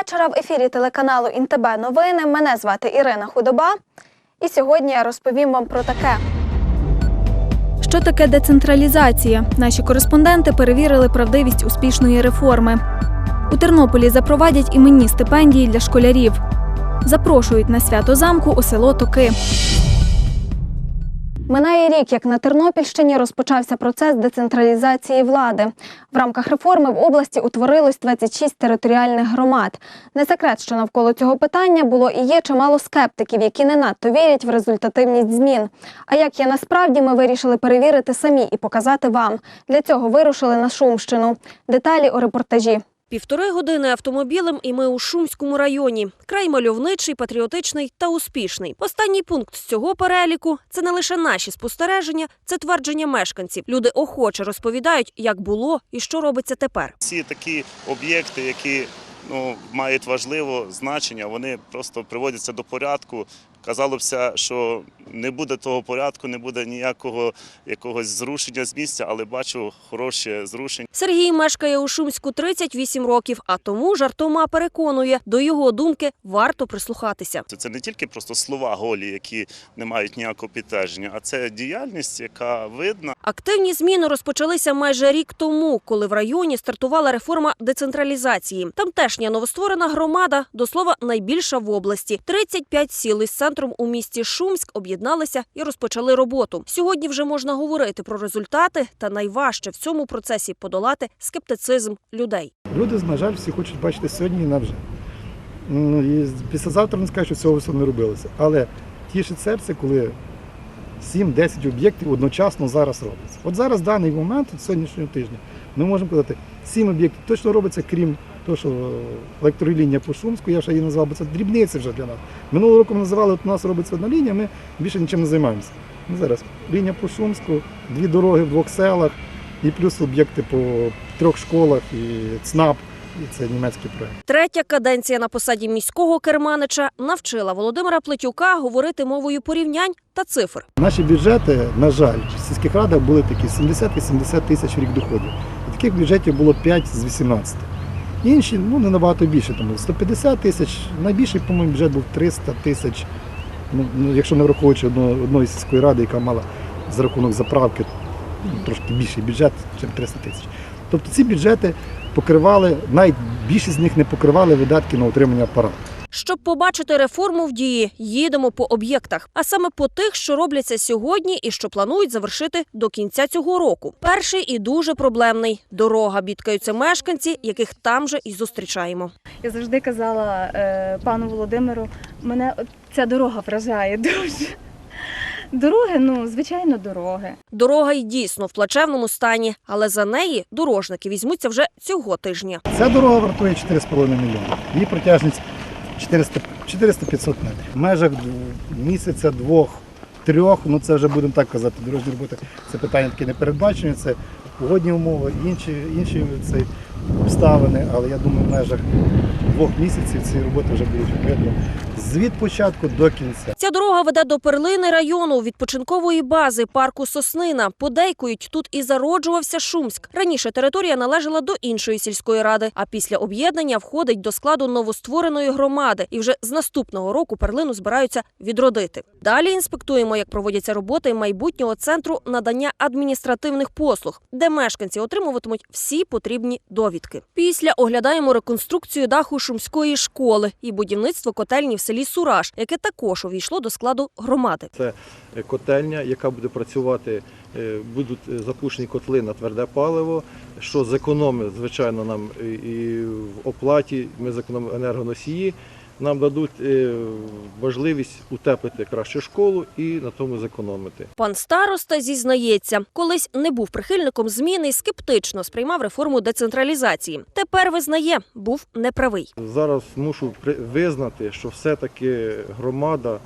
Вечора. В ефірі телеканалу ІНТБ новини. Мене звати Ірина Худоба. І сьогодні я розповім вам про таке. Що таке децентралізація? Наші кореспонденти перевірили правдивість успішної реформи. У Тернополі запровадять іменні стипендії для школярів. Запрошують на свято замку у село Токи. Минає рік, як на Тернопільщині розпочався процес децентралізації влади. В рамках реформи в області утворилось 26 територіальних громад. Не секрет, що навколо цього питання було і є чимало скептиків, які не надто вірять в результативність змін. А як є насправді, ми вирішили перевірити самі і показати вам. Для цього вирушили на Шумщину. Деталі у репортажі. Півтори години автомобілем, і ми у Шумському районі. Край мальовничий, патріотичний та успішний. Останній пункт з цього переліку це не лише наші спостереження, це твердження мешканців. Люди охоче розповідають, як було і що робиться тепер. Всі такі об'єкти, які ну, мають важливе значення, вони просто приводяться до порядку. Казалося, що не буде того порядку, не буде ніякого якогось зрушення з місця, але бачу хороше зрушення. Сергій мешкає у Шумську 38 років, а тому жартома переконує, до його думки варто прислухатися. Це не тільки просто слова голі, які не мають ніякого підтвердження, а це діяльність, яка видна. Активні зміни розпочалися майже рік тому, коли в районі стартувала реформа децентралізації. Тамтешня новостворена громада, до слова, найбільша в області. 35 сіл із центром у місті Шумськ об'єдналися і розпочали роботу. Сьогодні вже можна говорити про результати, та найважче в цьому процесі подолати скептицизм людей. Люди, на жаль, всі хочуть бачити сьогодні і навже. Ну, І післязавтра не скажуть, що цього все не робилося. Але тішить серце, коли 7-10 об'єктів одночасно зараз робиться. От зараз, в даний момент, сьогоднішнього тижня, ми можемо казати, 7 об'єктів точно робиться, крім того, що електролінія по Шумську, я ще її назвав, бо це дрібниці вже для нас. Минулого року ми називали, от у нас робиться одна лінія, ми більше нічим не займаємося. Ну, зараз лінія по Шумську, дві дороги в двох селах, і плюс об'єкти по трьох школах, і ЦНАП, і це німецький проект. Третя каденція на посаді міського керманича навчила Володимира Плетюка говорити мовою порівнянь та цифр. Наші бюджети, на жаль, в сільських радах були такі 70-80 тисяч в рік доходів. І таких бюджетів було 5 з 18. Інші ну не набагато більше, тому 150 тисяч. Найбільший, по-моєму, бюджет був 300 тисяч. Ну, ну, якщо не враховуючи одно- одної сільської ради, яка мала за рахунок заправки ну, трошки більший бюджет, ніж 300 тисяч. Тобто ці бюджети покривали, навіть більшість з них не покривали видатки на утримання апарату. Щоб побачити реформу в дії, їдемо по об'єктах, а саме по тих, що робляться сьогодні і що планують завершити до кінця цього року. Перший і дуже проблемний дорога. Бідкаються мешканці, яких там же і зустрічаємо. Я завжди казала е, пану Володимиру, мене ця дорога вражає дуже. Дороги, ну, звичайно, дороги. Дорога й дійсно в плачевному стані, але за неї дорожники візьмуться вже цього тижня. Ця дорога вартує 4,5 мільйони. Її протяжність 400 400-500 метрів. В межах місяця, двох, трьох, ну це вже будемо так казати, дорожні роботи. Це питання таке не передбачені, це погодні умови, інші, інші це обставини, але я думаю, в межах двох місяців ці роботи вже будуть відповідно від початку до кінця. Ця дорога веде до перлини району відпочинкової бази парку Соснина. Подейкують тут і зароджувався Шумськ. Раніше територія належала до іншої сільської ради, а після об'єднання входить до складу новоствореної громади. І вже з наступного року перлину збираються відродити. Далі інспектуємо, як проводяться роботи майбутнього центру надання адміністративних послуг, де мешканці отримуватимуть всі потрібні довідки. Після оглядаємо реконструкцію даху шумської школи і будівництво котельні в селі Сураж, яке також увійшло до складу громади. Це котельня, яка буде працювати, е, будуть е, запущені котли на тверде паливо, що зекономить, звичайно, нам і в оплаті, ми зекономимо енергоносії, нам дадуть е, можливість утеплити краще школу і на тому зекономити. Пан староста зізнається, колись не був прихильником зміни і скептично сприймав реформу децентралізації. Тепер визнає, був неправий. Зараз мушу визнати, що все-таки громада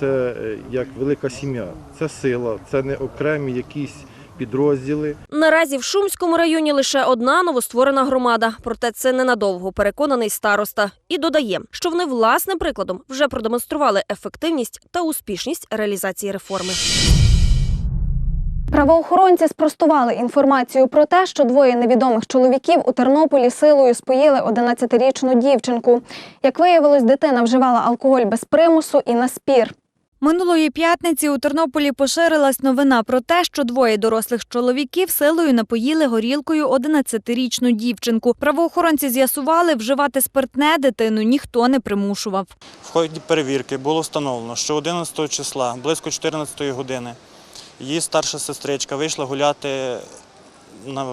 це е, як велика сім'я, це сила, це не окремі якісь підрозділи. Наразі в Шумському районі лише одна новостворена громада. Проте це ненадовго переконаний староста. І додає, що вони власним прикладом вже продемонстрували ефективність та успішність реалізації реформи. Правоохоронці спростували інформацію про те, що двоє невідомих чоловіків у Тернополі силою споїли 11-річну дівчинку. Як виявилось, дитина вживала алкоголь без примусу і на спір. Минулої п'ятниці у Тернополі поширилась новина про те, що двоє дорослих чоловіків силою напоїли горілкою 11-річну дівчинку. Правоохоронці з'ясували, вживати спиртне дитину ніхто не примушував. В ході перевірки було встановлено, що 11 числа, близько 14 години, її старша сестричка вийшла гуляти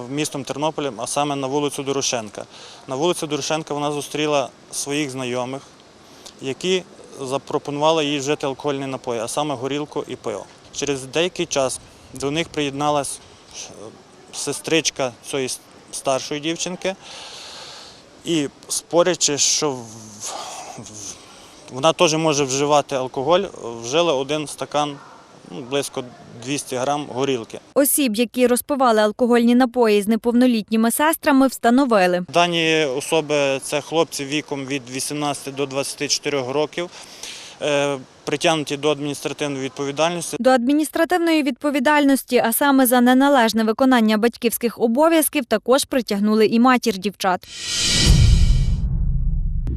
містом Тернополем, а саме на вулицю Дорошенка. На вулиці Дорошенка вона зустріла своїх знайомих, які запропонували їй вжити алкогольні напої, а саме горілку і пиво. Через деякий час до них приєдналась е, сестричка цієї старшої дівчинки. І спорячи, що вона теж може вживати алкоголь, вжили один стакан, близько 200 грам горілки. Осіб, які розпивали алкогольні напої з неповнолітніми сестрами, встановили. Дані особи це хлопці віком від 18 до 24 років, е, притягнуті до адміністративної відповідальності. До адміністративної відповідальності, а саме за неналежне виконання батьківських обов'язків, також притягнули і матір дівчат.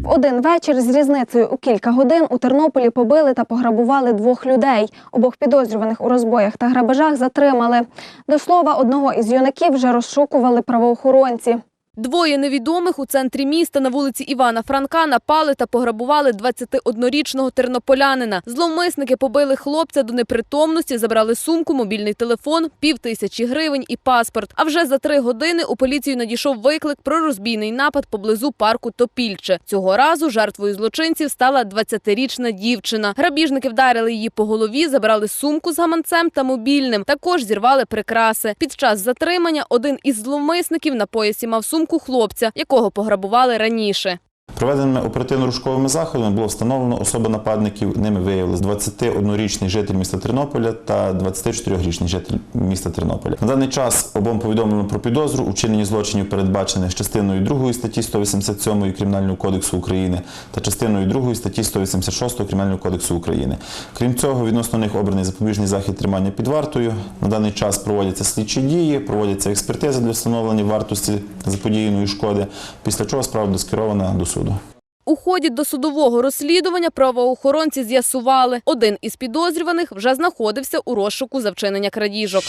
В один вечір з різницею у кілька годин у Тернополі побили та пограбували двох людей. Обох підозрюваних у розбоях та грабежах затримали. До слова, одного із юнаків вже розшукували правоохоронці. Двоє невідомих у центрі міста на вулиці Івана Франка напали та пограбували 21-річного тернополянина. Зловмисники побили хлопця до непритомності, забрали сумку, мобільний телефон, пів тисячі гривень і паспорт. А вже за три години у поліцію надійшов виклик про розбійний напад поблизу парку Топільче. Цього разу жертвою злочинців стала 20-річна дівчина. Грабіжники вдарили її по голові, забрали сумку з гаманцем та мобільним. Також зірвали прикраси. Під час затримання один із зловмисників на поясі мав сумку хлопця, якого пограбували раніше. Проведеними оперативно-рушковими заходами було встановлено особи нападників. Ними виявилось 21-річний житель міста Тернополя та 24-річний житель міста Тернополя. На даний час обом повідомлено про підозру у злочинів, передбачених частиною 2 статті 187 Кримінального кодексу України та частиною 2 статті 186 Кримінального кодексу України. Крім цього, відносно них обраний запобіжний захід тримання під вартою. На даний час проводяться слідчі дії, проводяться експертизи для встановлення вартості заподіяної шкоди, після чого справа буде скерована до суду. У ході досудового розслідування правоохоронці з'ясували, один із підозрюваних вже знаходився у розшуку за вчинення крадіжок.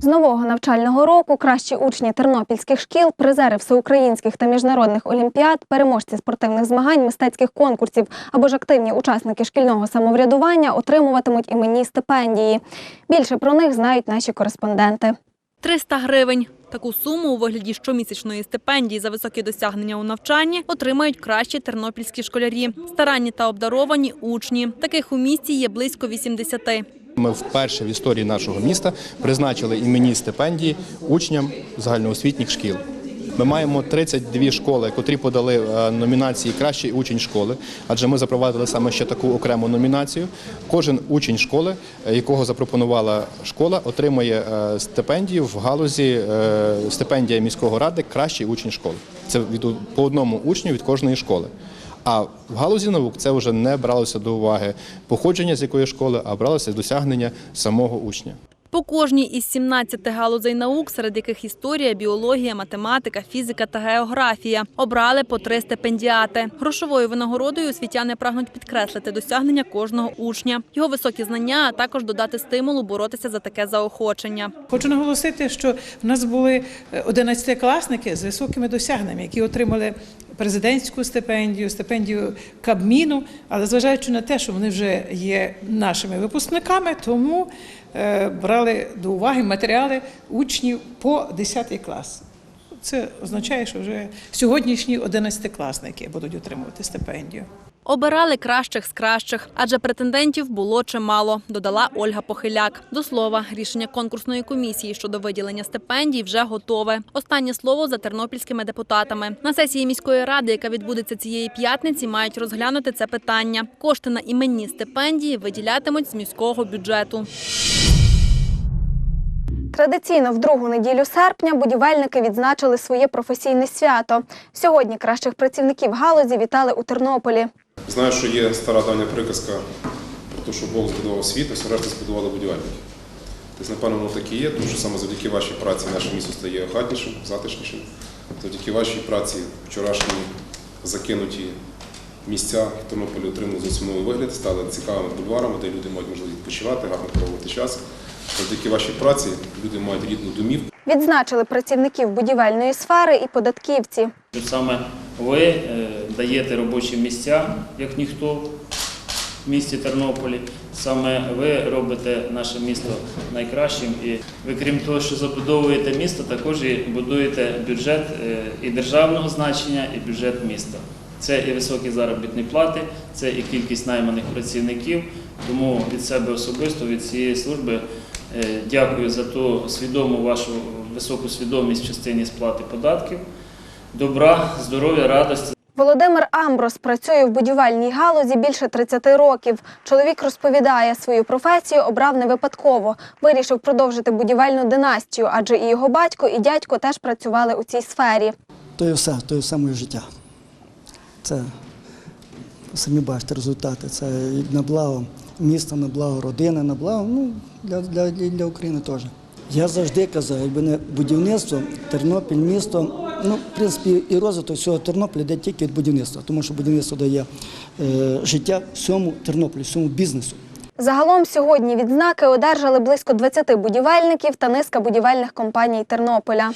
З нового навчального року кращі учні тернопільських шкіл, призери всеукраїнських та міжнародних олімпіад, переможці спортивних змагань, мистецьких конкурсів або ж активні учасники шкільного самоврядування отримуватимуть іменні стипендії. Більше про них знають наші кореспонденти. 300 гривень. Таку суму у вигляді щомісячної стипендії за високі досягнення у навчанні отримають кращі тернопільські школярі, старанні та обдаровані учні. Таких у місті є близько 80. Ми вперше в історії нашого міста призначили іменні стипендії учням загальноосвітніх шкіл. Ми маємо 32 школи, котрі подали е, номінації Кращий учень школи, адже ми запровадили саме ще таку окрему номінацію. Кожен учень школи, е, якого запропонувала школа, отримує е, стипендію в галузі стипендія міського ради Кращий учень школи. Це від по одному учню від кожної школи. А в галузі наук це вже не бралося до уваги походження з якої школи, а бралося досягнення самого учня. По кожній із 17 галузей наук, серед яких історія, біологія, математика, фізика та географія, обрали по три стипендіати. Грошовою винагородою освітяни прагнуть підкреслити досягнення кожного учня, його високі знання, а також додати стимулу боротися за таке заохочення. Хочу наголосити, що в нас були 11-класники з високими досягненнями, які отримали президентську стипендію, стипендію Кабміну, але зважаючи на те, що вони вже є нашими випускниками, тому е, брали до уваги матеріали учнів по 10 клас. Це означає, що вже сьогоднішні 11-класники будуть отримувати стипендію. Обирали кращих з кращих, адже претендентів було чимало, додала Ольга Похиляк. До слова, рішення конкурсної комісії щодо виділення стипендій вже готове. Останнє слово за тернопільськими депутатами. На сесії міської ради, яка відбудеться цієї п'ятниці, мають розглянути це питання. Кошти на іменні стипендії виділятимуть з міського бюджету. Традиційно в другу неділю серпня будівельники відзначили своє професійне свято. Сьогодні кращих працівників галузі вітали у Тернополі. Знаю, що є стара давня приказка про те, що Бог збудував світ, а все решта збудували будівельники. Тобто, напевно, воно так і є, тому що саме завдяки вашій праці наше місто стає охатнішим, затишнішим. Завдяки вашій праці вчорашні закинуті місця в Тернополі отримали зовсім новий вигляд, стали цікавими бульварами, де люди мають можливість відпочивати, гарно проводити час. Завдяки вашій праці люди мають рідну домівку. Відзначили працівників будівельної сфери і податківці. Саме ви е, даєте робочі місця, як ніхто в місті Тернополі. Саме ви робите наше місто найкращим. І ви, крім того, що забудовуєте місто, також і будуєте бюджет е, і державного значення, і бюджет міста. Це і високі заробітні плати, це і кількість найманих працівників. Тому від себе особисто, від цієї служби е, дякую за ту свідому вашу високу свідомість в частині сплати податків. Добра, здоров'я, радості. Володимир Амброс працює в будівельній галузі більше 30 років. Чоловік розповідає, свою професію обрав не випадково. Вирішив продовжити будівельну династію, адже і його батько, і дядько теж працювали у цій сфері. То є все, то є все моє життя. Це самі бачите результати. Це на благо міста, на благо родини, на благо ну, для, для, для України теж. Я завжди казав, якби не будівництво, Тернопіль, місто, ну, в принципі, і розвиток всього Тернополя йде тільки від будівництва, тому що будівництво дає е, життя всьому Тернополю, всьому бізнесу. Загалом сьогодні відзнаки одержали близько 20 будівельників та низка будівельних компаній Тернополя.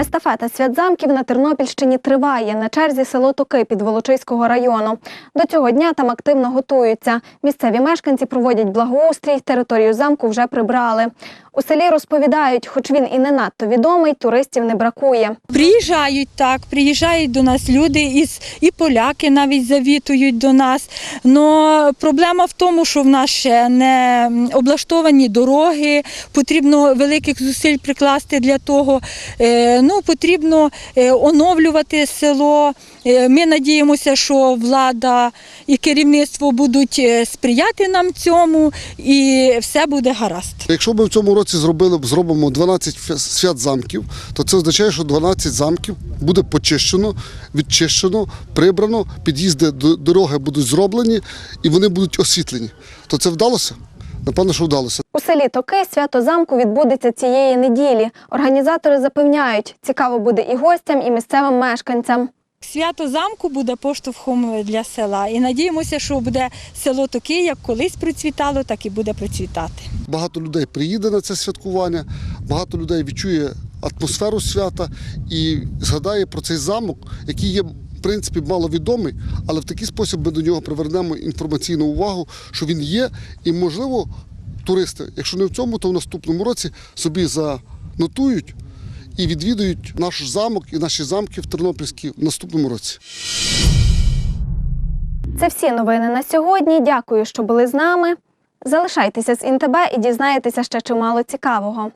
Естафета свят замків на Тернопільщині триває. На черзі село Токи під Волочиського району. До цього дня там активно готуються. Місцеві мешканці проводять благоустрій, територію замку вже прибрали. У селі розповідають, хоч він і не надто відомий, туристів не бракує. Приїжджають так, приїжджають до нас люди, із, і поляки навіть завітують до нас. Но проблема в тому, що в нас ще не облаштовані дороги, потрібно великих зусиль прикласти для того. Е, Ну, потрібно е, оновлювати село. Е, Ми надіємося, що влада і керівництво будуть сприяти нам цьому, і все буде гаразд. Якщо ми в цьому році зробили зробимо 12 свят замків, то це означає, що 12 замків буде почищено, відчищено, прибрано, під'їзди до дороги будуть зроблені і вони будуть освітлені. То це вдалося? Напевно, що вдалося. У селі Токи свято замку відбудеться цієї неділі. Організатори запевняють, цікаво буде і гостям, і місцевим мешканцям. Свято замку буде поштовхом для села. І надіємося, що буде село Токи, як колись процвітало, так і буде процвітати. Багато людей приїде на це святкування, багато людей відчує атмосферу свята і згадає про цей замок, який є. В принципі, маловідомий, але в такий спосіб ми до нього привернемо інформаційну увагу, що він є, і можливо, туристи, якщо не в цьому, то в наступному році собі занотують і відвідують наш замок і наші замки в Тернопільській в наступному році. Це всі новини на сьогодні. Дякую, що були з нами. Залишайтеся з ІНТБ і дізнаєтеся ще чимало цікавого.